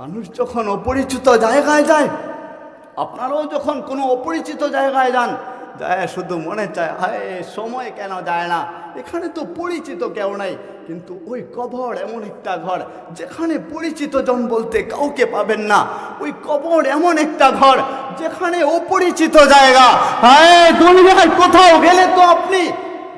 মানুষ যখন অপরিচিত জায়গায় যায়, আপনারাও যখন কোনো অপরিচিত জায়গায় যান, যায় শুধু মনে চায়, হায়, সময় কেন যায় না? এখানে তো পরিচিত কেউ নাই, কিন্তু ওই কবর এমন একটা ঘর, যেখানে পরিচিত জন বলতে কাউকে পাবেন না। ওই কবর এমন একটা ঘর, যেখানে অপরিচিত জায়গা। হায়, দুনিয়ায় কোথাও গেলে তো আপনি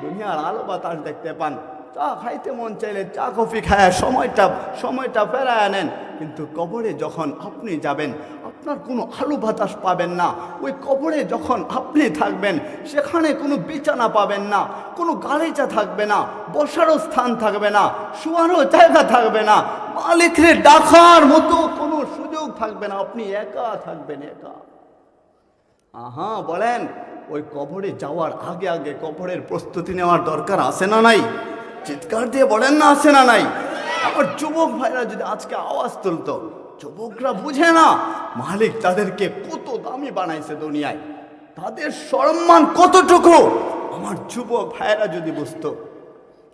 দুনিয়ার আলো বাতাস দেখতে পান। চা খাইতে মন চাইলে চা, কফি খায় সময়টা সময়টা ফেরায় নেন। কিন্তু কবরে যখন আপনি যাবেন, আপনার কোনো আলু বাতাস পাবেন না। ওই কবরে যখন আপনি থাকবেন, সেখানে কোনো বিছানা পাবেন না, কোনো গালিচা থাকবে না, বসারও স্থান থাকবে না, শোয়ারও জায়গা থাকবে না, মালিকরে ডাকার মতো কোনো সুযোগ থাকবে না, আপনি একা থাকবেন একা। আহা, বলেন, ওই কবরে যাওয়ার আগে আগে কবরের প্রস্তুতি নেওয়ার দরকার আছে না নাই? চিৎকার দিয়ে বলেন না আছে না নাই। আমার যুবক ভাইরা যদি আজকে আওয়াজ তুলতো, যুবকরা বুঝে না, মালিক তাদেরকে কত দামি বানাইছে দুনিয়ায়। তাদের সম্মান কতটুকু? আমার যুবক ভাইরা যদি বুঝতো,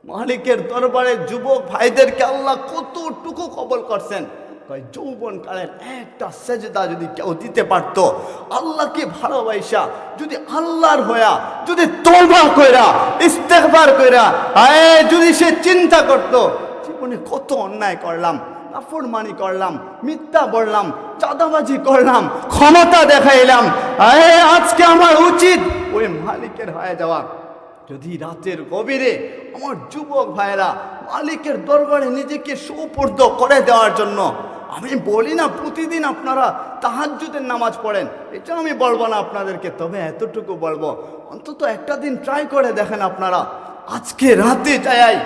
মালিকের দরবারে যুবক ভাইদেরকে আল্লাহ কতটুকু কবল করছেন যৌবন কালের একটা সেজদা যদি কেউ দিতে পারতো, আল্লাহকে ভালোবাসা, যদি আল্লাহর হইয়া যদি তওবা কইরা, ইস্তেগফার কইরা, আয়, যদি সে চিন্তা করত, জীবনে কত অন্যায় করলাম, নাফরমানি করলাম, মিথ্যা বললাম, চাঁদাবাজি করলাম, ক্ষমতা দেখাইলাম, আয়, আজকে আমার উচিত ওই মালিকের হয়ে যাওয়া। যদি রাতের গভীরে আমার যুবক ভাইরা মালিকের দরবারে নিজেকে সুপর্দ করে দেওয়ার জন্য। আমি বলি না প্রতিদিন আপনারা তাহাজুদের নামাজ পড়েন। এটা আমি বলব না আপনাদেরকে, তবে এতটুকু বলব। অন্তত একটা দিন ট্রাই করে দেখেন আপনারা। আজকে রাতে যাই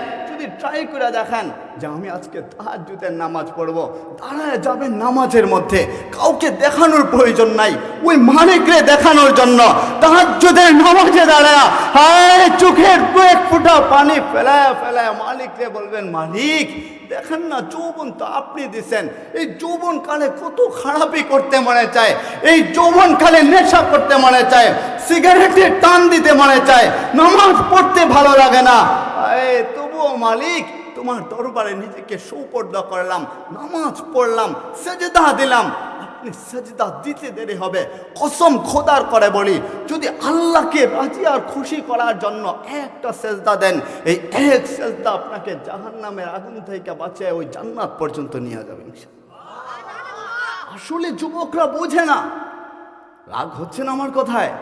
যদি ট্রাই করে দেখেন যে আমি আজকে তাহার তাহাজ্জুদের নামাজ পড়ব, দাঁড়ায় যাবেন নামাজের মধ্যে। কাউকে দেখানোর প্রয়োজন নাই। ওই মালিকরে দেখানোর জন্য তাহার তাহাজ্জুদের নামাজে দাঁড়ায়, হায়, চোখের এক ফুটা পানি ফেলায় ফেলায় মালিকরে বলবেন, মালিক, দেখেন না, যৌবন তো আপনি দিছেন। এই যৌবন কালে কত খারাপই করতে মনে চায়। এই যৌবন কালে নেশা করতে মনে চায়। সিগারেটে টান দিতে মনে চায়। নামাজ পড়তে ভালো লাগে না। আয় তবুও মালিক, তোমার দরবারে নিজেকে সৌপর্দ করলাম, নামাজ পড়লাম, সেজদা দিলাম। আপনি সেজদা দিতে দেরি হবে, কসম খোদার করে বলি, যদি আল্লাহকে রাজি আর খুশি করার জন্য একটা সেজদা দেন, এই এক সেজদা আপনাকে জাহান্নামের আগুন থেকে বাঁচিয়ে ওই জান্নাত পর্যন্ত নিয়ে যাবে আসলে যুবকরা বোঝে না। রাগ হচ্ছে না আমার কথায়?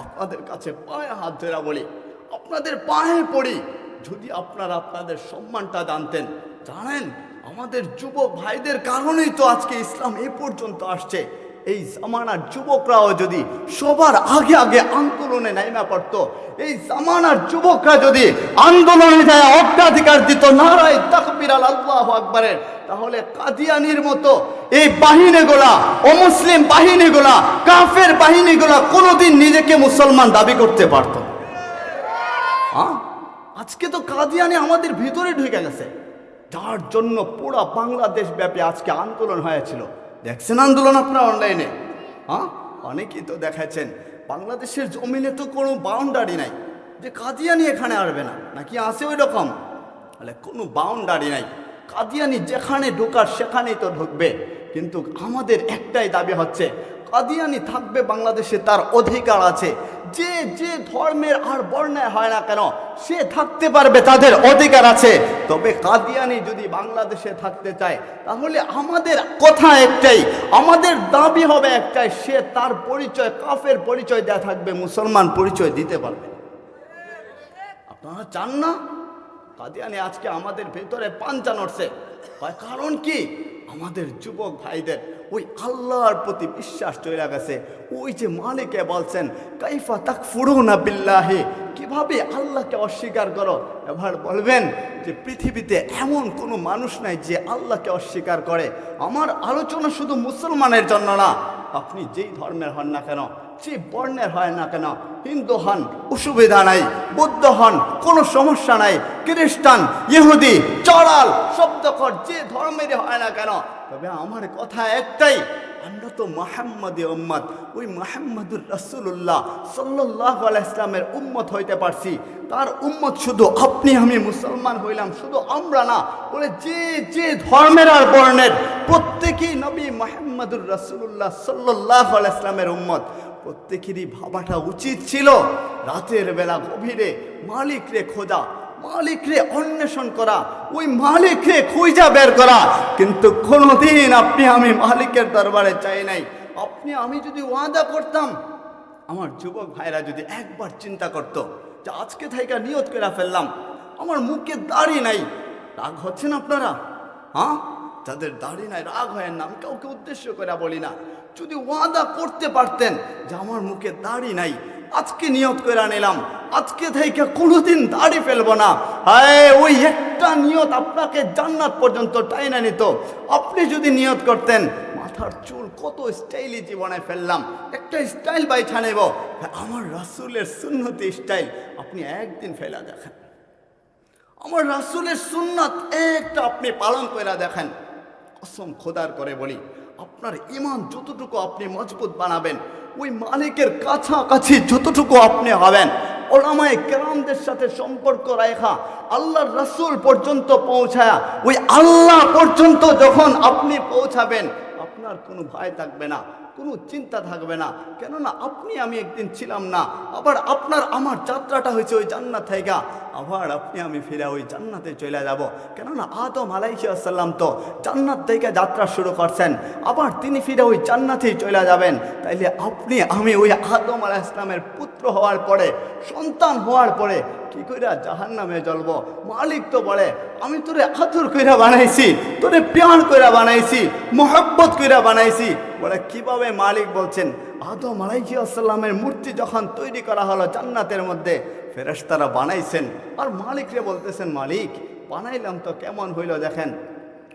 আপনাদের কাছে পায়ে হাত ধরা বলি, আপনাদের পায়ে পড়ি। যদি আপনারা আপনাদের সম্মানটা জানতেন, জানেন, আমাদের যুবক ভাইদের কারণেই তো আজকে ইসলাম এ পর্যন্ত আসছে এই জামানার যুবকরাও যদি সবার আগে আগে আন্দোলনে নাইমা পড়ত, এই জামানার যুবকরা যদি আন্দোলনে যায় অগ্রাধিকার দিত নারাই তাকবির আল আল্লাহ আকবরের, তাহলে কাদিয়ানির মতো এই বাহিনীগুলা, অমুসলিম বাহিনীগুলা, কাফের বাহিনীগুলা কোনোদিন নিজেকে মুসলমান দাবি করতে পারত। হ্যাঁ? আজকে তো কাদিয়ানি আমাদের ভিতরে ঢুকে গেছে। যার জন্য পুরা বাংলাদেশ ব্যাপী আজকে আন্দোলন হয়েছিল। দেখছেন আন্দোলন আপনার অনলাইনে হ্যাঁ? অনেকেই তো দেখাচ্ছেন বাংলাদেশের জমিনে তো কোনো বাউন্ডারি নাই। যে কাদিয়ানি এখানে আসবে না, নাকি আসে ওই রকম তাহলে কোনো বাউন্ডারি নাই। কাদিয়ানি যেখানে ঢোকার সেখানেই তো ঢুকবে। কিন্তু আমাদের একটাই দাবি হচ্ছে কাদিয়ানি থাকবে বাংলাদেশে, তার অধিকার আছে। যে যে ধর্মের আর বর্ণায় হয় না কেন, সে থাকতে পারবে, তাদের অধিকার আছে। তবে কাদিয়ানি যদি বাংলাদেশে থাকতে চায়, তাহলে আমাদের কথা একটাই, আমাদের দাবি হবে একটাই, সে তার পরিচয়, কাফের পরিচয় দেওয়া থাকবে, মুসলমান পরিচয় দিতে পারবে। আপনারা চান না? কাদিয়ানি আজকে আমাদের ভেতরে পাঞ্চা নড়ছে। কারণ কি? আমাদের যুবক ভাইদের ওই আল্লাহর প্রতি বিশ্বাস চলে গেছে। ওই যে মালিকে বলছেন, কাইফা তাক না বিল্লাহে? কীভাবে আল্লাহকে অস্বীকার করো? এবার বলবেন যে পৃথিবীতে এমন কোনো মানুষ নাই যে আল্লাহকে অস্বীকার করে। আমার আলোচনা শুধু মুসলমানের জন্য না, আপনি যেই ধর্মের হন না কেন যে বর্ণের হয় না কেন? হিন্দু হন, অসুবিধা নাই। বৌদ্ধ হন, কোনো সমস্যা নাই। খ্রিস্টান, ইহুদি, চড়াল শব্দকর যে ধর্মেরই হয় না কেন? তবে আমার কথা একটাই, আমরা তো মোহাম্মদী উম্মত ওই মোহাম্মদুর রসুল্লাহ সাল্লাহ ইসলামের উম্মত হইতে পারছি। তার উম্মত শুধু আপনি, আমি মুসলমান হইলাম, শুধু আমরা না। বলে যে যে ধর্মের আর বর্ণের প্রত্যেকেই নবী মোহাম্মদুর রসুল্লাহ সাল্লাহ ইসলামের উম্মত। প্রত্যেকেরই ভাবাটা উচিত ছিল। রাতের বেলা গভীরে মালিক রে খোঁজা মালিক রে অন্বেষণ করা, ওই মালিক রে খুঁজা বের করা। কিন্তু কোনোদিন আপনি আমি মালিকের দরবারে চাই নাই। আপনি আমি যদি ওয়াদা করতাম, আমার যুবক ভাইরা যদি একবার চিন্তা করত যে আজকে থাইকা নিয়ত করে ফেললাম, আমার মুখে দাড়ি নাই। রাগ হচ্ছেন আপনারা? হ্যাঁ? যাদের দাড়ি নাই, রাগ হয় না। আমি কাউকে উদ্দেশ্য করে বলি না। যদি ওয়াদা করতে পারতেন যে আমার মুখে দাড়ি নাই, আজকে নিয়ত করে নিলাম, আজকে থেকে কোনোদিন দাড়ি ফেলব না। হায়, ওই একটা নিয়ত আপনাকে জান্নাত পর্যন্ত টাইনা নিত। আপনি যদি নিয়ত করতেন, মাথার চুল কত স্টাইলি জীবনে ফেললাম। একটা স্টাইল বাইছা নেব। আমার রাসুলের সুন্নতি স্টাইল আপনি একদিন ফেলা দেখেন। আমার রাসুলের সুন্নাত একটা আপনি পালন করে দেখেন। কসম খোদার করে বলি আপনার ইমান যতটুকু আপনি মজবুত বানাবেন, ওই মালিকের কাছাকাছি যতটুকু আপনি হবেন, ওলামায় কেরামদের সাথে সম্পর্ক রেখা আল্লাহর রাসুল পর্যন্ত পৌঁছায়া, ওই আল্লাহ পর্যন্ত যখন আপনি পৌঁছাবেন, আপনার কোনো ভয় থাকবে না, কোনো চিন্তা থাকবে না। কেননা আপনি, আমি একদিন ছিলাম না, আবার আপনার, আমার যাত্রাটা হয়েছে ওই জান্নাত থেকে। আবার আপনি, আমি ফিরে ওই জান্নাতে চলে যাব। কেননা আদম আলাইসাল্লাম তো জান্নাত থেকে যাত্রা শুরু করছেন, আবার তিনি ফিরে ওই জান্নাতেই চলে যাবেন। তাইলে আপনি, আমি ওই আদম আলাহ ইসলামের পুত্র হওয়ার পরে, সন্তান হওয়ার পরে কি কইরা জাহান নামে জ্বলবো? মালিক তো বলে, আমি তোরে আতুর কইরা বানাইছি, তোরে প্যার কইরা বানাইছি, মোহাব্বত কইরা বানাইছি। বলে, কীভাবে মালিক বলছেন আদম আলাইহি আসসালামের মূর্তি যখন তৈরি করা হলো জান্নাতের মধ্যে, ফেরেশতারা বানাইছেন। আর মালিকরে বলতেছেন, মালিক, বানাইলাম তো, কেমন হইল দেখেন?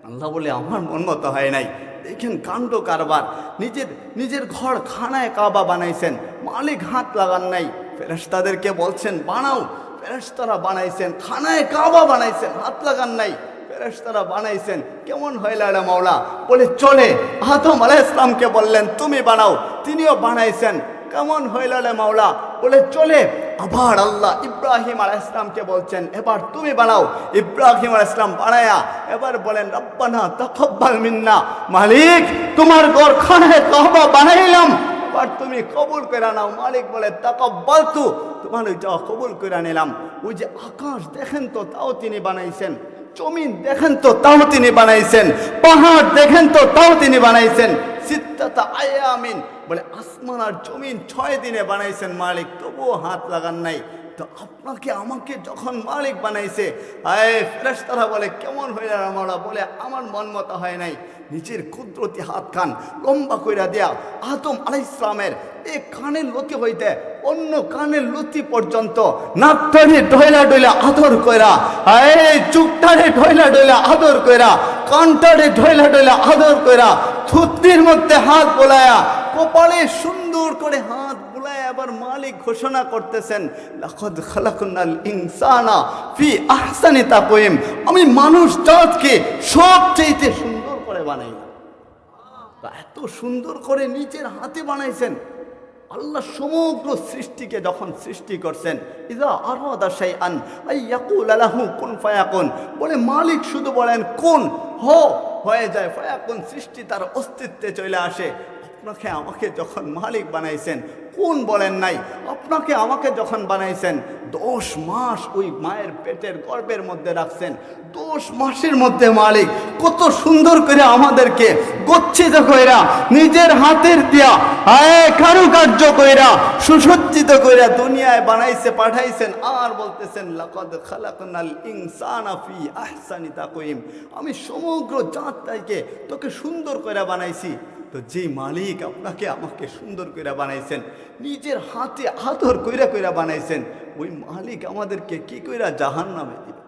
আল্লাহ বলে, আমার মন মতো হয় নাই। দেখেন কাণ্ড কারবার। নিজের নিজের ঘর খানায় কাবা বানাইছেন। মালিক হাত লাগান নাই। ফেরেশতাদেরকে বলছেন, বানাও। ফেরেশতারা বানাইছেন, খানায় কাবা বানাইছেন, হাত লাগান নাই। ফেরেশতারা বানাইছেন। কেমন হইল রে মাওলা? বলে, চলে। আদম আলাহ ইসলামকে বললেন, তুমি বানাও। তিনিও বানাইছেন। কেমন হইল রে মাওলা? বলে, চলে। আবার আল্লাহ ইব্রাহিম আলাহ ইসলামকে বলছেন, এবার তুমি বানাও। ইব্রাহিম আলাহ ইসলাম বানায়া এবার বলেন, রব্বানা তকব্বাল মিন্না। মালিক, তোমার ঘর খানায় কাবা বানাইলাম। এবার তুমি কবুল করে নাও। মালিক বলে তাকব্বাল তু তোমার ওইটা কবুল করে নিলাম। ওই যে আকাশ দেখেন তো, তাও তিনি বানাইছেন। জমিন দেখেন তো তাও তিনি বানাইছেন, পাহাড় দেখেন তো তাও তিনি বানাইছেন। আয়ামিন বলে, আসমান আর জমিন ছয় দিনে বানাইছেন মালিক, তবুও হাত লাগান নাই। তো আপনাকে, আমাকে যখন মালিক বানাইছে, আয় ফেরেশতারা বলে, কেমন হয়ে আমরা বলে, আমার মন মতো হয় নাই। নিজের কুদরতি হাত খান লম্বা কইরা দেয়া। আদম আলাই ইসলামের এই কানের লতি হইতে অন্য কানের লতি পর্যন্ত নাকটারে ঢয়লা ডইলা আদর কইরা, আয় চুকটারে ঢয়লা ডইলা আদর কইরা, কানটারে ঢয়লা ডইলা আদর কইরা, থুতনির মধ্যে হাত বোলায়া, কপালে সুন্দর করে হাত আবার মালিক ঘোষণা করতেছেন, লাকদ খালাকুনাল ইনসানা ফি আহসানি তাকওয়িম। আমি মানুষ জাতকে সবচেয়ে সুন্দর করে বানাইলাম। তা এত সুন্দর করে নিজের হাতে বানাইছেন। আল্লাহ সমগ্র সৃষ্টিকে যখন সৃষ্টি করছেন ইদা আরাদা শাইআন আই ইয়াকুল লাহু কুন ফায়াকুন। বলে মালিক শুধু বলেন, কোন, হ, হয়ে যায়। ফায়াকুন সৃষ্টি তার অস্তিত্বে চলে আসে। আপনাকে আমাকে যখন মালিক বানাইছেন, কোন বলেন নাই, আপনাকে আমাকে যখন বানাইছেন, দশ মাস ওই মায়ের পেটের গর্ভের মধ্যে রাখছেন, দশ মাসের মধ্যে মালিক, কত সুন্দর করে আমাদেরকে গচ্ছিত কইরা, নিজের হাতের দিয়া আয় কারুকার্য কইরা, সুসজ্জিত কইরা দুনিয়ায় বানাইছে, পাঠাইছেন, আর বলতেছেন, লাকাদ খালাকনাল ইনসানা ফি আহসানি তাকওয়িম। আমি সমগ্র জাতটাকে তোকে সুন্দর কইরা বানাইছি। তো যে মালিক আপনাকে আমাকে সুন্দর করে বানাইছেন, নিজের হাতে আদর কইরা কইরা বানাইছেন, ওই মালিক আমাদেরকে কি কইরা জাহান নামে দিবে?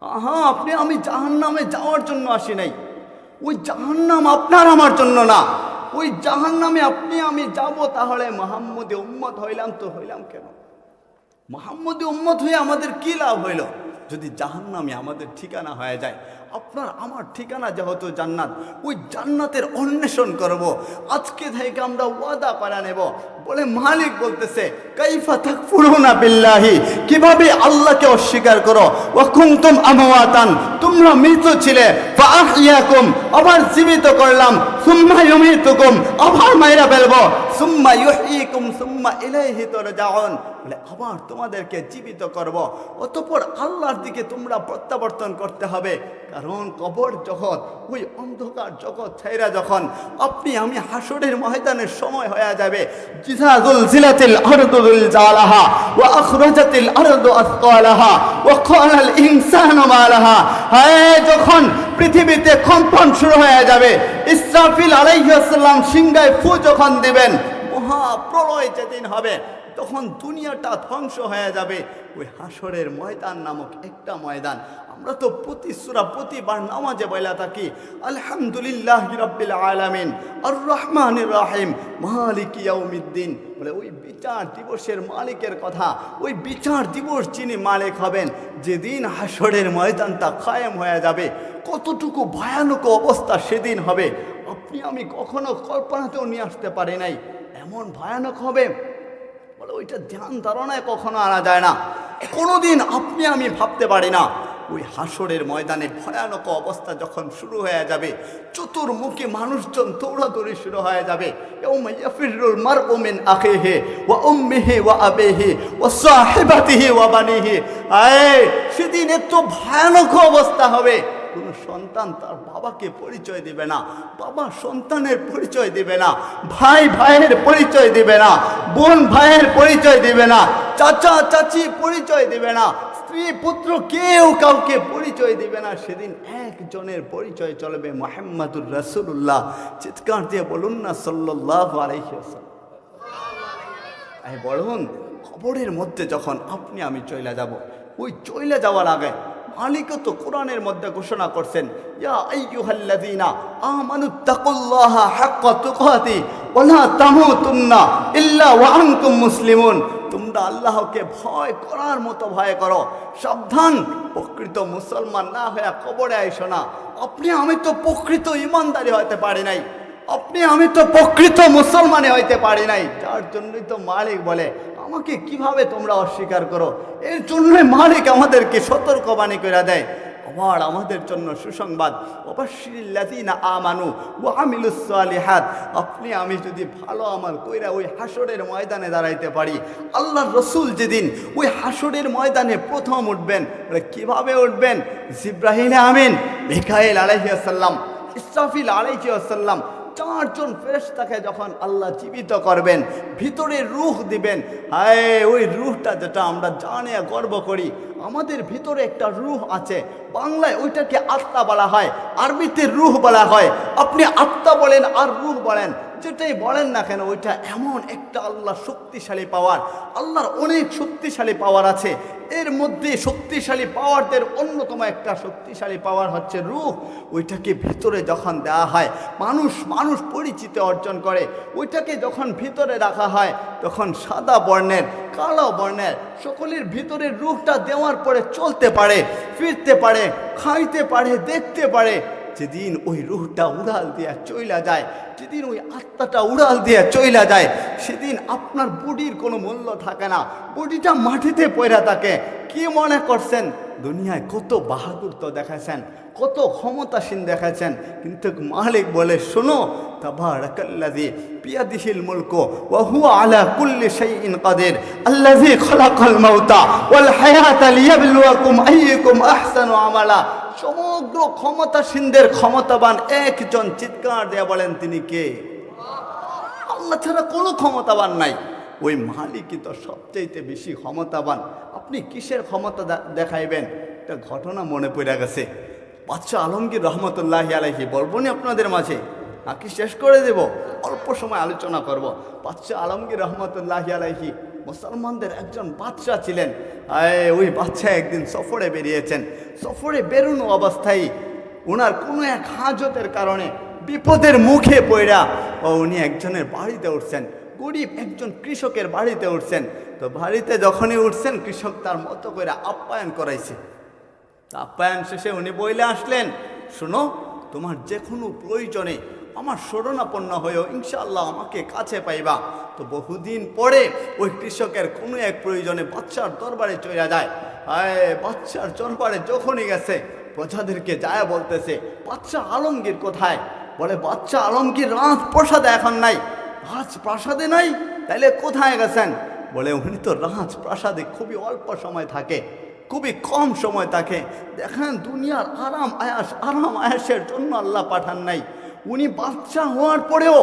আহা, আপনি, আমি জাহান নামে যাওয়ার জন্য আসি নাই। ওই জাহান্নাম আপনার আমার জন্য না। ওই জাহান নামে আপনি, আমি যাব, তাহলে মোহাম্মদে উম্মত হইলাম তো হইলাম কেন? মোহাম্মদে উম্মত হয়ে আমাদের কি লাভ হইল? যদি জাহান্নামে আমাদের ঠিকানা হয়ে যায় আপনার, আমার ঠিকানা যেহেতু জান্নাত, ওই জান্নাতের অন্বেষণ করব। আজকে থেকে আমরা ওয়াদা করা নেব। বলে মালিক বলতেছে, কাইফা তাকফুরুনা বিল্লাহি? কীভাবে আল্লাহকে অস্বীকার করো? ওয়া কুনতুম আমওয়াতান। তোমরা মৃত ছিলে। ফাআহইয়াকুম। আবার জীবিত করলাম। সুম্মা ইউমিতুকুম। আবার মাইরা ফেলব। সুম্মা ইউহয়িকুম সুম্মা ইলাইহি তুরজাউন। বলে আবার তোমাদেরকে জীবিত করব। অতঃপর আল্লাহর দিকে তোমরা প্রত্যাবর্তন করতে হবে। কারণ কবর জগৎ, ওই অন্ধকার জগৎ ছাইরা যখন আপনি, আমি হাসরের ময়দানের সময় হয়ে যাবে জিজাজুল জিলাতিল আরদুল জালাহা আখরাজাতিল আসকালাহা ওয়া ক্বালাল ইনসানু মা লাহা হায়, যখন পৃথিবীতে কম্পন শুরু হয়ে যাবে, ইসরাফিল আলাইহিস সালাম সিংহায় ফু যখন দিবেন মহা প্রলয় যেদিন হবে, তখন দুনিয়াটা ধ্বংস হয়ে যাবে। ওই হাসরের ময়দান নামক একটা ময়দান। আমরা তো প্রতি সুরা প্রতিবার নামাজে বলা থাকি। আলহামদুলিল্লাহ রব্বিল আলামিন। আর রহমান রাহিম। মালিক ইয়াউমিদ্দিন। বলে ওই বিচার দিবসের মালিকের কথা, ওই বিচার দিবস যিনি মালিক হবেন, যেদিন হাসরের ময়দানটা কায়েম হয়ে যাবে, কতটুকু ভয়ানক অবস্থা সেদিন হবে, আপনি আমি কখনো কল্পনাতেও নিয়ে আসতে পারি নাই। এমন ভয়ানক হবে, বলে ওইটা ধ্যান ধারণায় কখনো আনা যায় না। কোনোদিন আপনি আমি ভাবতে পারি না। ওই হাসরের ময়দানে ভয়ানক অবস্থা যখন শুরু হয়ে যাবে, চতুর্মুখী মানুষজন দৌড়াদৌড়ি শুরু হয়ে যাবে। ইয়াউমা ইয়াফিরুল মারউ মিন আখিহি ওয়া উম্মিহি ওয়া আবিহি ওয়া সাহিবাতিহি ওয়া বানিহি। আয় সেদিন এত ভয়ানক অবস্থা হবে। কোনো সন্তান তার বাবাকে পরিচয় দিবে না, বাবা সন্তানের পরিচয় দিবে না, ভাই ভাইয়ের পরিচয় দিবে না, বোন ভাইয়ের পরিচয় দিবে না, চাচা চাচি পরিচয় দিবে না স্ত্রী, পুত্র কেউ কাউকে পরিচয় দিবে না। সেদিন একজনের পরিচয় চলবে মোহাম্মদুর রসুল্লাহ চিৎকার দিয়ে বলুন না সল্লাহ বলুন খবরের মধ্যে যখন আপনি, আমি চইলা যাব। ওই চইলা যাওয়ার আগে তো কোরআনের মধ্যে ঘোষণা করছেন মুসলিমুন। তোমরা আল্লাহকে ভয় করার মতো ভয় করো। সাবধান, প্রকৃত মুসলমান না হয়ে কবরে আইসো না। আপনি, আমি তো প্রকৃত ইমানদারি হতে পারি নাই। আপনি, আমি তো প্রকৃত মুসলমানে হইতে পারি নাই। যার জন্যই তো মালিক বলে আমাকে কীভাবে তোমরা অস্বীকার করো? এর জন্যই মালিক আমাদেরকে সতর্কবাণী করে দেয়। আবার আমাদের জন্য সুসংবাদ অবশ্যিল্লাযীনা আমানু ওয়া আমিলুস সালিহাত। আপনি, আমি যদি ভালো আমার কইরা ওই হাসরের ময়দানে দাঁড়াইতে পারি, আল্লাহর রসুল যেদিন ওই হাসরের ময়দানে প্রথম উঠবেন বলে কীভাবে উঠবেন? জিব্রাহিম আমিন, মিকাইল আলাইহিস সালাম, ইসরাফিল আলাইহিস সালাম চারজন ফেরেস্তাকে যখন আল্লাহ জীবিত করবেন, ভিতরে রুহ দিবেন, হায়, ওই রুহটা যেটা আমরা জানে গর্ব করি, আমাদের ভিতরে একটা রুহ আছে। বাংলায় ওইটাকে আত্মা বলা হয়, আরবিতে রুহ বলা হয়। আপনি আত্মা বলেন আর রুহ বলেন। যেটাই বলেন না কেন, ওইটা এমন একটা আল্লাহ শক্তিশালী পাওয়ার। আল্লাহর অনেক শক্তিশালী পাওয়ার আছে। এর মধ্যে শক্তিশালী পাওয়ারদের অন্যতম একটা শক্তিশালী পাওয়ার হচ্ছে রূহ। ওইটাকে ভিতরে যখন দেওয়া হয়, মানুষ মানুষ পরিচিত অর্জন করে। ওইটাকে যখন ভিতরে রাখা হয়, তখন সাদা বর্ণের, কালো বর্ণের, সকলের ভিতরের রূপটা দেওয়ার পরে চলতে পারে, ফিরতে পারে, খাইতে পারে, দেখতে পারে। যেদিন ওই রুহটা উড়াল দিয়া চইলা যায়, যেদিন ওই আত্মাটা উড়াল দিয়া চইলা যায়, সেদিন আপনার বডির কোনো মূল্য থাকে না। বডিটা মাটিতে পড়া থাকে। কি মনে করছেন, দুনিয়ায় কত বাহাদুর তো দেখাচ্ছেন কত ক্ষমতাসীন দেখাচ্ছেন কিন্তু মালিক বলে, শোনো, তাবারাকাল্লাযী বিয়াদিহিল মুলকু ওয়া হুয়া আলা কুল্লি আমালা। সমগ্র ক্ষমতাসীনদের ক্ষমতাবান একজন চিৎকার দেয়া বলেন তিনি কে? আল্লাহ ছাড়া কোনো ক্ষমতাবান নাই। ওই মালিকই তো সবচাইতে বেশি ক্ষমতাবান। আপনি কিসের ক্ষমতা দেখাইবেন? একটা ঘটনা মনে পড়ে গেছে। বাচ্চা আলমগীর রহমতুল্লাহ আলাইহি, বলব নি আপনাদের মাঝে? নাকি শেষ করে দেব? অল্প সময় আলোচনা করব। বাচ্চা আলমগীর রহমতুল্লাহ আলাইহি মুসলমানদের একজন বাচ্চা ছিলেন। ওই বাচ্চা একদিন সফরে বেরিয়েছেন। সফরে বেরোনো অবস্থায় ওনার কোনো এক হাজতের কারণে বিপদের মুখে পড়া ও উনি একজনের বাড়িতে উঠছেন। গরিব একজন কৃষকের বাড়িতে উঠছেন। তো বাড়িতে যখনই উঠছেন, কৃষক তার মতো করে আপ্যায়ন করাইছে। আপ্যায়ন শেষে উনি বইলে আসলেন, শোনো, তোমার যে কোনো প্রয়োজনে আমার শরণাপন্ন হয়েও ইনশাআল্লাহ আমাকে কাছে পাইবা। তো বহুদিন পরে ওই কৃষকের কোনো এক প্রয়োজনে বাচ্চার দরবারে চলে যায়। আয় বাচ্চার দরবারে যখনই গেছে, প্রজাদেরকে যায় বলতেছে বাচ্চা আলমগীর কোথায়? বলে বাচ্চা আলমগীর রাজ প্রসাদে এখন নাই। রাজ প্রাসাদে নাই? তাইলে কোথায় গেছেন? বলে, উনি তো রাজ প্রাসাদে খুবই অল্প সময় থাকে, খুবই কম সময় থাকে। দেখেন, দুনিয়ার আরাম আয়াস, আরাম আয়াসের জন্য আল্লাহ পাঠান নাই। উনি বাচ্চা হওয়ার পরেও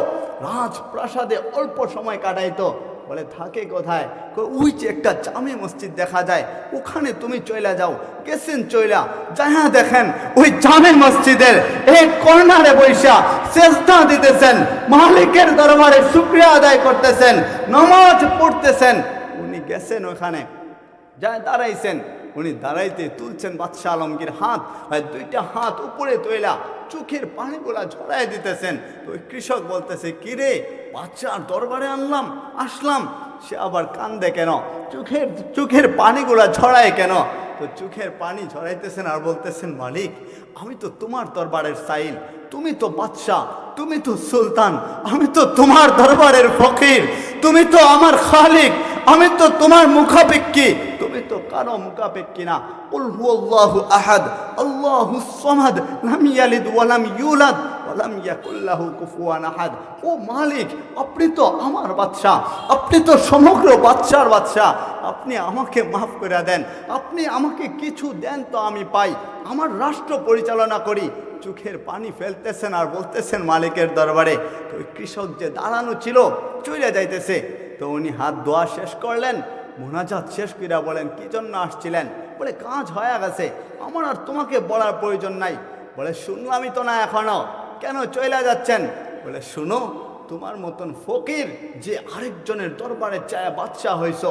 রাজপ্রাসাদে অল্প সময় কাটাইতো। বলে, থাকে কোথায়? ওই যে একটা জামে মসজিদ দেখা যায়। ওখানে তুমি চইলা যাও। গেছেন চইলা যাহা দেখেন, ওই জামে মসজিদের এই কর্নারে বৈশা চেষ্টা দিতেছেন। মালিকের দরবারে শুক্রিয়া আদায় করতেছেন, নমাজ পড়তেছেন। উনি গেছেন ওখানে, যায় দাঁড়াইছেন। উনি দাঁড়াইতে তুলছেন বাদশাহ আলমগীর হাত, আর দুইটা হাত উপরে তৈলা চোখের পানিগুলা ঝরাই দিতেছেন। তো ওই কৃষক বলতেছে, কিরে বাচ্চার দরবারে আনলাম, আসলাম। সে আবার কান্দে কেন? চোখের চোখের পানিগুলা ঝরায় কেন? তো চোখের পানি ঝরাইতেছেন আর বলতেছেন, মালিক, আমি তো তোমার দরবারের সাইল, তুমি তো বাদশাহ, তুমি তো সুলতান, আমি তো তোমার দরবারের ফকির, তুমি তো আমার খালিক আমি তো তোমার মুখাপেক্ষী। তুমি তো কারও মুখাপেক্ষী না। মালিক, আপনি তো আমার বাদশা, আপনি তো সমগ্র বাদশা। আপনি আমাকে মাফ করে দেন। আপনি আমাকে কিছু দেন তো আমি পাই। আমার রাষ্ট্র পরিচালনা করি। চোখের পানি ফেলতেছেন আর বলতেছেন মালিকের দরবারে। তো কৃষক যে দাঁড়ানো ছিল চলে যাইতেছে। তো উনি হাত ধোয়া শেষ করলেন, মোনাজাত শেষ করিয়া বলেন কি জন্য আসছিলেন? বলে, কাজ হয়ে গেছে, আমার আর তোমাকে বলার প্রয়োজন নাই। বলে, শুনলামই তো না এখনও কেন চলে যাচ্ছেন? বলে, শুনো তোমার মতন ফকির যে আরেকজনের দরবারে চায় বাচ্চা হইছ,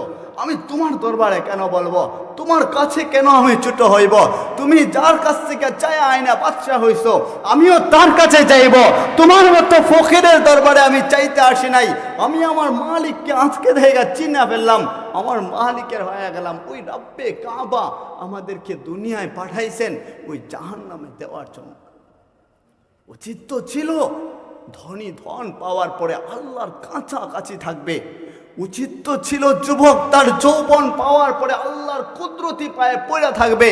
আমি তোমার দরবারে কেন বলব? তোমার কাছে কেন আমি ছোট হইব? তুমি যার কাছ থেকে চায় আয়না বাচ্চা হইছ, আমিও তার কাছে যাইব। তোমার মতো ফকিরের দরবারে আমি চাইতে আসি নাই। আমি আমার মালিককে আজকে থেকে চিনা ফেললাম। আমার মালিকের হয়ে গেলাম। ওই রাব্বে কাবা আমাদেরকে দুনিয়ায় পাঠাইছেন, ওই জাহান নামে দেওয়ার জন্য। উচিত তো ছিল ধনী ধন পাওয়ার পরে আল্লাহর কাছাকাছি থাকবে। উচিত তো ছিল যুবক তার যৌবন পাওয়ার পরে আল্লাহর কুদরতি পায়ে পড়ে থাকবে।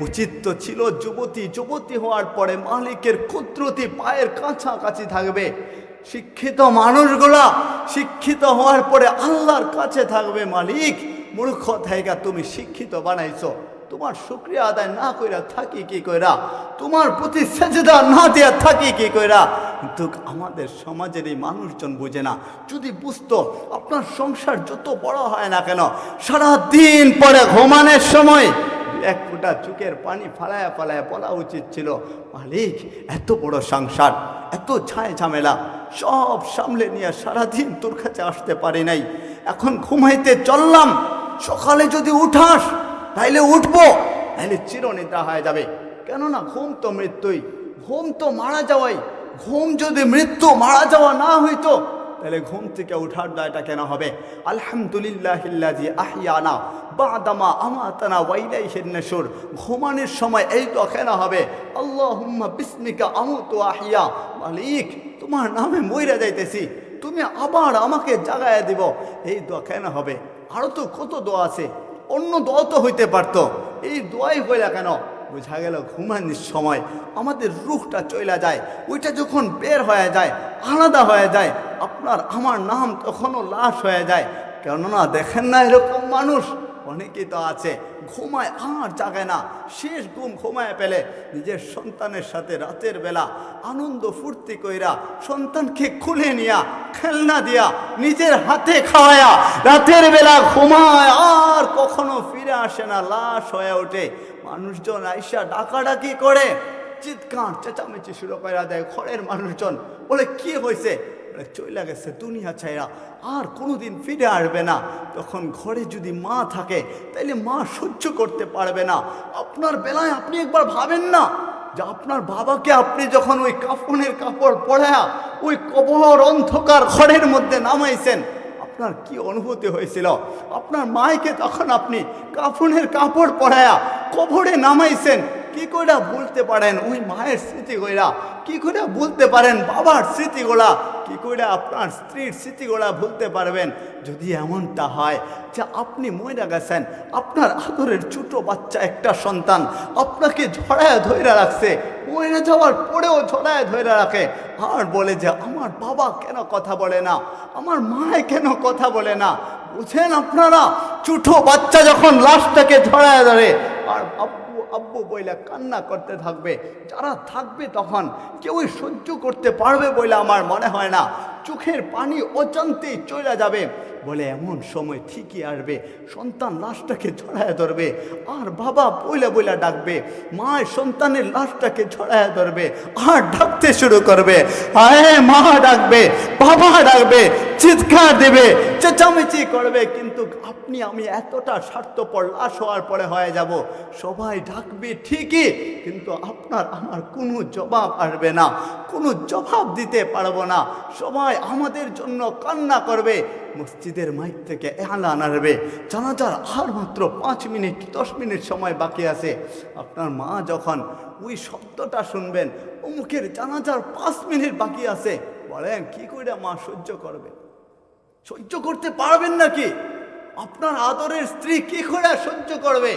উচিত তো ছিল যুবতী যুবতী হওয়ার পরে মালিকের কুদরতি পায়ের কাছাকাছি থাকবে। শিক্ষিত মানুষগুলা শিক্ষিত হওয়ার পরে আল্লাহর কাছে থাকবে মালিক। মূর্খ থাইকা তুমি শিক্ষিত বানাইছো। তোমার শুক্রিয়া আদায় না কইরা থাকি কি কইরা? তোমার প্রতি সেজদা না দেয়া থাকি কি কইরা? কিন্তু আমাদের সমাজের এই মানুষজন বুঝে না। যদি বুঝতো, আপনার সংসার যত বড় হয় না কেন সারা দিন পরে ঘুমানোর সময় এক ফোঁটা চুকের পানি ফালায়া ফালায়া বলা উচিত ছিল, মালিক, এত বড় সংসার, এত ছায় ঝামেলা, সব সামলে নিয়ে সারাদিন তোর কাছে আসতে পারি নাই। এখন ঘুমাইতে চললাম, সকালে যদি উঠাস তাইলে উঠবো। তাইলে চিরনিদ্রা হয়ে যাবে। কেননা ঘুম তো মৃত্যুই। ঘুম তো মারা যাওয়াই। ঘুম যদি মৃত্যু মারা যাওয়া না হইতো তাহলে ঘুম থেকে উঠার দায়টা কেন হবে? আলহামদুলিল্লাহ আহিয়ানা ঘুমানোর সময় এই তো কেন হবে? আহিয়া মালিক, তোমার নামে মইরা যাইতেছি। তুমি আবার আমাকে জাগায় দিব। এই দোয়া কেন হবে? আরও তো কত দোয়া আছে। অন্য দোয়া তো হইতে পারতো। এই দোয়াই হইলা কেন? বোঝা গেল ঘুমানির সময় আমাদের রুখটা চইলা যায়, ওইটা যখন বের হয়ে যায়, আলাদা হয়ে যায়, আপনার আমার নাম তখনও লাশ হয়ে যায়। কেননা দেখেন না এরকম মানুষ। অনেকেই তো আছে, ঘুমায় আর জাগায় না। শেষ ঘুম ঘুমায় পেলে নিজের সন্তানের সাথে রাতের বেলা আনন্দ ফুর্তি কইরা সন্তানকে খুলে নিয়া, খেলনা দিয়া নিজের হাতে খাওয়ায়া রাতের বেলা ঘুমায় আর কখনো ফিরে আসে না, লাশ হয়ে ওঠে। মানুষজন আইসা ডাকাডাকি করে, চিৎকার, চেঁচামেচি শুরু করে দেয়। ঘরের মানুষজন বলে, কি হয়েছে বলে চইলা গেছে, দুনিয়া ছাইরা আর কোনোদিন ফিরে আসবে না। তখন ঘরে যদি মা থাকে, তাইলে মা সহ্য করতে পারবে না। আপনার বেলায় আপনি একবার ভাবেন না যে আপনার বাবাকে আপনি যখন ওই কাফনের কাপড় পরায়া ওই কবর অন্ধকার ঘরের মধ্যে নামাইছেন, আপনার কি অনুভূতি হয়েছিল? আপনার মায়কে তখন আপনি কাফনের কাপড় পরায়া কবরে নামাইছেন কি করে বলতে পারেন? ওই মায়ের স্মৃতিগুলা কি করে বলতে পারেন? বাবার স্মৃতিগুলা কি করে আপনার স্ত্রীর স্মৃতিগুলা ভুলতে পারবেন? যদি এমনটা হয় যে আপনি মরে গেছেন, আপনার আদরের ছোট বাচ্চা একটা সন্তান আপনাকে ঝড়ায় ধরে রাখছে মরে যাওয়ার পরেও ঝড়ায় ধরে রাখে, আর বলে যে, আমার বাবা কেন কথা বলে না? আমার মায় কেন কথা বলে না? বুঝেন আপনারা? ছোট বাচ্চা যখন লাশটাকে ঝড়ায় ধরে, আর আব্বু বইলা কান্না করতে থাকবে। যারা থাকবে তখন কেউই সহ্য করতে পারবে বলে আমার মনে হয় না। চোখের পানি অজান্তেই চলে যাবে। বলে এমন সময় ঠিকই আসবে। সন্তান লাশটাকে ছড়ায় ধরবে। আর বাবা বইলা বইলা ডাকবে। মা সন্তানের লাশটাকে ছড়ায় ধরবে। আর ডাকতে শুরু করবে। আয় মা ডাকবে, বাবা ডাকবে, চিৎকার দেবে, চেঁচামেচি করবে। কিন্তু আপনি, আমি এতটা স্বার্থপর, লাশ হওয়ার পরে হয়ে যাব। সবাই ডাকবে ঠিকই, কিন্তু আপনার, আমার কোনো জবাব আসবে না। কোনো জবাব দিতে পারব না। সবাই আমাদের জন্য কান্না করবে। মসজিদের মাইক থেকে এলান আসবে জানাজার আর মাত্র পাঁচ মিনিট, দশ মিনিট সময় বাকি আছে। আপনার মা যখন ওই শব্দটা শুনবেন, অমুকের জানাজার পাঁচ মিনিট বাকি আছে। বলেন, কি করে মা সহ্য করবে? সহ্য করতে পারবেন নাকি? আপনার আদরের স্ত্রী কি করে সহ্য করবে?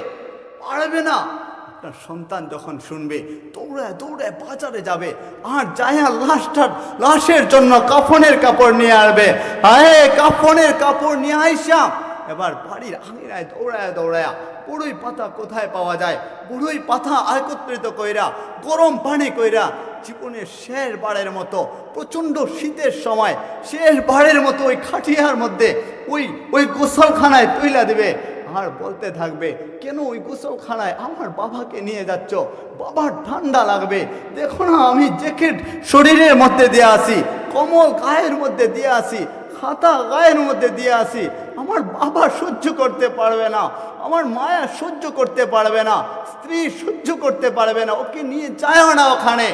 পারবে না। আপনার সন্তান যখন শুনবে, দৌড়ায় দৌড়ায় বাজারে যাবে, আর যায়া লাশটার লাশের জন্য কাফনের কাপড় নিয়ে আসবে। আরে কাফনের কাপড় নিয়ে আইসাম এবার বাড়ির আঙিনায় দৌড়ায় দৌড়ায়, বুড়োই পাতা কোথায় পাওয়া যায়? বুড়োই পাতা একত্রিত কইরা, গরম পানি কইরা, জীবনের শেষ বারের মতো, প্রচণ্ড শীতের সময় শেষ বারের মতো ওই খাটিয়ার মধ্যে, ওই ওই গোসলখানায় তৈলা দিবে। আর বলতে থাকবে, কেন ওই গোসলখানায় আমার বাবাকে নিয়ে যাচ্ছ? বাবার ঠান্ডা লাগবে। দেখো না, আমি জ্যাকেট শরীরের মধ্যে দিয়ে আসি, কমল গায়ের মধ্যে দিয়ে আসি, খাতা গায়ের মধ্যে দিয়ে আসি। আমার বাবা সহ্য করতে পারবে না, আমার মায়া সহ্য করতে পারবে না, স্ত্রী সহ্য করতে পারবে না, ওকে নিয়ে যায় না ওখানে।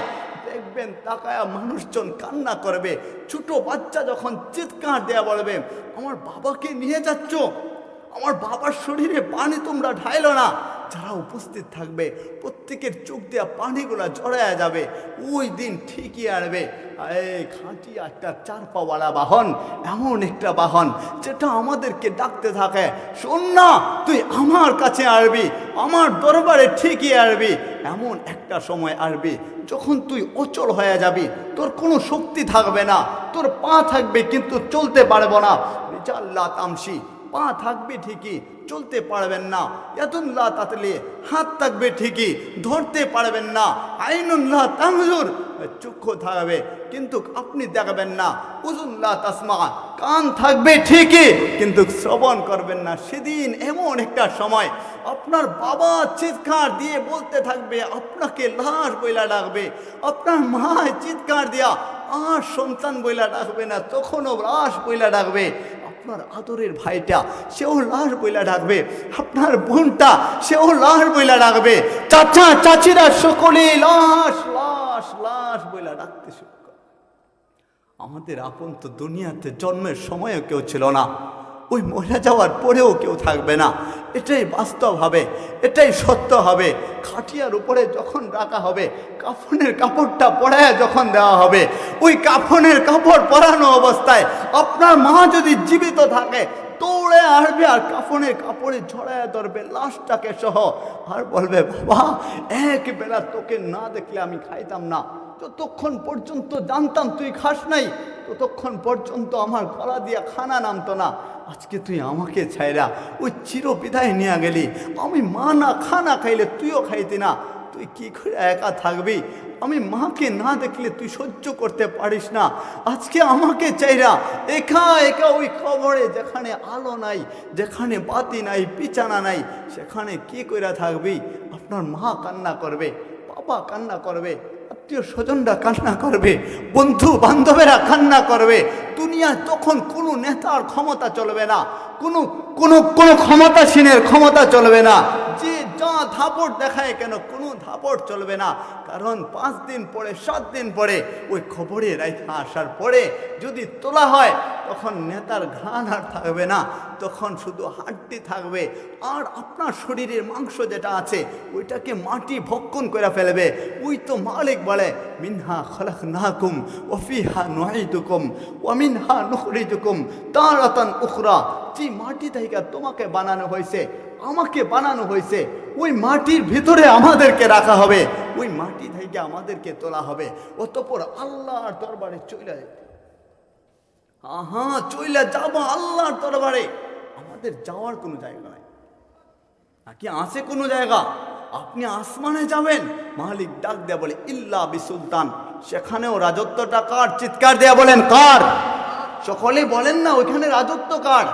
দেখবেন, তাকায়া মানুষজন কান্না করবে। ছোট বাচ্চা যখন চিৎকার দেয়া বলবে, আমার বাবাকে নিয়ে যাচ্ছ? আমার বাবার শরীরে পানি তোমরা ঢাইলো না। যারা উপস্থিত থাকবে, প্রত্যেকের চোখ দেওয়া পানিগুলা জড়ায়া যাবে। ওই দিন ঠিকই এই খাঁটি একটা চার পাওয়ালা বাহন, এমন একটা বাহন, যেটা আমাদেরকে ডাকতে থাকে, শোন না, তুই আমার কাছে আসবি, আমার দরবারে ঠিকই আসবি। এমন একটা সময় আসবি, যখন তুই অচল হয়ে যাবি, তোর কোনো শক্তি থাকবে না, তোর পা থাকবে কিন্তু চলতে পারব না। রিজাল্লা তামসি পা থাকবে ঠিকই, চলতে পারবেন না। এতুল্লাহ তাতলে হাত থাকবে ঠিকই, ধরতে পারবেন না। আইনুল্লাহ তামজুর চক্ষু থাকবে, কিন্তু আপনি দেখবেন না। উজুল্লাহ তাসমা, কান থাকবে ঠিকই, কিন্তু শ্রবণ করবেন না। সেদিন এমন একটা সময়, আপনার বাবা চিৎকার দিয়ে বলতে থাকবে, আপনাকে লাশ বইলা ডাকবে, আপনার মা চিৎকার দিয়া আর সন্তান বইলা ডাকবে না, তখনও লাশ বইলা ডাকবে। আপনার আদরের ভাইটা, সেও লাশ বইলা ডাকবে। আপনার বোনটা, সেও লাশ বইলা ডাকবে। চাচা, চাচিরা সকলে লাশ লাশ লাশ বইলা ডাকতে। আমাদের আপন তো দুনিয়াতে জন্মের সময়ও কেউ ছিল না। ওই মরে যাওয়ার পরেও কেউ থাকবে না। এটাই বাস্তব হবে, এটাই সত্য হবে। খাটিয়ার উপরে যখন রাখা হবে, কাফনের কাপড়টা পরায় যখন দেওয়া হবে, ওই কাফনের কাপড় পরানো অবস্থায় আপনার মা যদি জীবিত থাকে, দৌড়ে আসবে আর কাফনের কাপড়ে ঝড়ায় ধরবে, লাশটাকে সহ। আর বলবে, বাবা, এক বেলা তোকে না দেখলে আমি খাইতাম না। যতক্ষণ পর্যন্ত জানতাম তুই খাস নাই, ততক্ষণ পর্যন্ত আমার গলা দিয়া খানা নামতো না। আজকে তুই আমাকে ছাইরা ওই চির বিদায় নিয়ে গেলি। আমি মা না খানা খাইলে তুইও খাইতি না। তুই কি করে একা থাকবি? আমি মাকে না দেখলে তুই সহ্য করতে পারিস না। আজকে আমাকে চাইরা একা একা ওই খবরে যেখানে আলো নাই, যেখানে বাতি নাই, বিছানা নাই, সেখানে কি করে থাকবি? আপনার মা কান্না করবে, বাবা কান্না করবে। আত্মীয় স্বজনরা কান্না করবে বন্ধু বান্ধবেরা কান্না করবে দুনিয়ায় তখন কোনো নেতার ক্ষমতা চলবে না, কোনো কোনো কোনো ক্ষমতাসীনের ক্ষমতা চলবে না। যে যা ধাপড় দেখায় কেন কোনো ধাপড় চলবে না। কারণ পাঁচ দিন পরে, সাত দিন পরে ওই খবরে রাইখা আসার পরে যদি তোলা হয়, তখন নেতার ঘ্রাণ আর থাকবে না। তখন শুধু হাড্ডি থাকবে। আর আপনার শরীরের মাংস যেটা আছে, ওইটাকে মাটি ভক্ষণ করে ফেলবে। ওই তো মালিক বলে মিনহা খলক নাকুম ওফিহা নুহাইদুকুম ওয়ামিনহা নুখরিজুকুম তারাতান উখরা। যে মাটি থেকে তোমাকে বানানো হয়েছে, আমাকে বানানো হয়েছে, ওই মাটির ভিতরে আমাদেরকে রাখা হবে, ওই মাটি থেকে আমাদেরকে তোলা হবে। অতপর আল্লাহর দরবারে চলে আহা, চইলা যাব আল্লাহর দরবারে। আমাদের যাওয়ার কোনো জায়গা নাই। নাকি আছে কোনো জায়গা? আপনি আসমানে যাবেন, মালিক ডাক দেয়া বলে, ইল্লা বিসুলতান। সেখানেও রাজত্বটা কার? চিৎকার দেয়া বলেন, কার? সকলে বলেন না, ওইখানে রাজত্ব কার?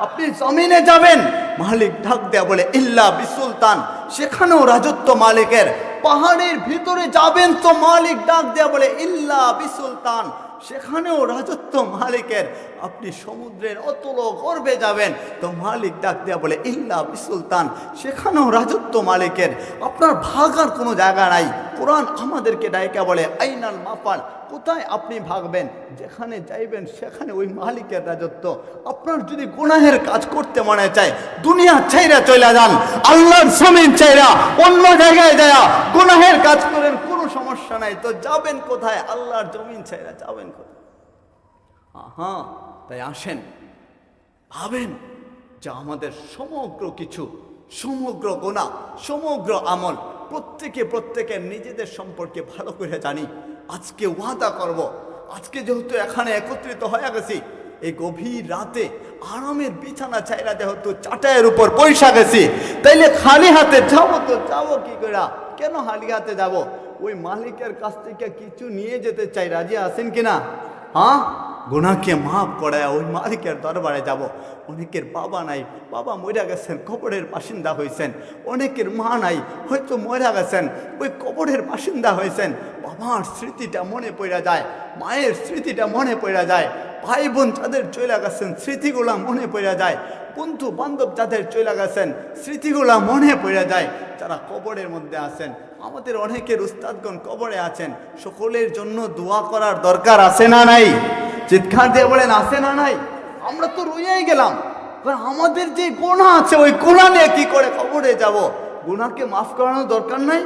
আপনি জমিনে যাবেন, মালিক ডাক দেয়া বলে, ইল্লা বিসুলতান। সেখানেও রাজত্ব মালিকের। পাহাড়ের ভিতরে যাবেন তো মালিক ডাক দেয়া বলে, ইল্লা বিসুলতান। সেখানেও রাজত্ব মালিকের। আপনি সমুদ্রের অতল গর্বে যাবেন। তো মালিক ডাক দেয়া বলে, ইল্লা বিসুলতান। সেখানেও রাজত্ব মালিকের। আপনার ভাগার কোনো জায়গা নাই। কোরআন আমাদেরকে ডাইকা বলে, আইনাল মাপাল কোথায় আপনি ভাগবেন? যেখানে যাইবেন, সেখানে ওই মালিকের রাজত্ব। আপনার যদি গুনাহের কাজ করতে মনে চায়, দুনিয়া চাইরা চলে যান। আল্লাহর জমিন চাইরা অন্য জায়গায় যায় গুনাহের কাজ করেন সমস্যা নাই, তো যাবেন কোথায়? আল্লাহর জমিন চাইরা যাবেন কোথায়? আহা, তাই আসেন। ভাবেন যে আমাদের সমগ্র কিছু, সমগ্র গোনা, সমগ্র আমল প্রত্যেকে প্রত্যেকের নিজেদের সম্পর্কে ভালো করে জানি। আজকে ওয়াদা করব। আজকে যেহেতু এখানে একত্রিত হয়ে গেছি, এই গভীর রাতে আরামের বিছানা চাইরা যেহেতু চাটাইয়ের উপর পয়সা গেছি, তাইলে খালি হাতে যাব তো যাব কি করে কেন খালি হাতে যাব? ওই মালিকের কাছ থেকে কিছু নিয়ে যেতে চাই, রাজি আছেন কিনা? হ্যাঁ? গুনাকে মাফ করায় ওই মালিকের দরবারে যাব। অনেকের বাবা নাই, বাবা মরে গেছেন, কবরের বাসিন্দা হয়েছেন অনেকের মা নাই, হয়তো মরে গেছেন, ওই কবরের বাসিন্দা হয়েছেন বাবার স্মৃতিটা মনে পড়ে যায়, মায়ের স্মৃতিটা মনে পড়ে যায়। ভাই বোন যাদের চলে গেছেন, স্মৃতিগুলা মনে পড়া যায়। বন্ধু বান্ধব যাদের চলে গেছেন, স্মৃতিগুলা মনে পড়ে যায়। যারা কবরের মধ্যে আছেন আমাদের অনেকের উস্তাদগণ কবরে আছেন, সকলের জন্য দোয়া করার দরকার আছে না নাই? চিৎকার দিয়ে বলেন, আছে না নাই? আমরা তো রইয়াই গেলাম। আমাদের যে গোনা আছে, ওই গোনা নিয়ে কি করে কবরে যাব? গোনাকে মাফ করানোর দরকার নাই?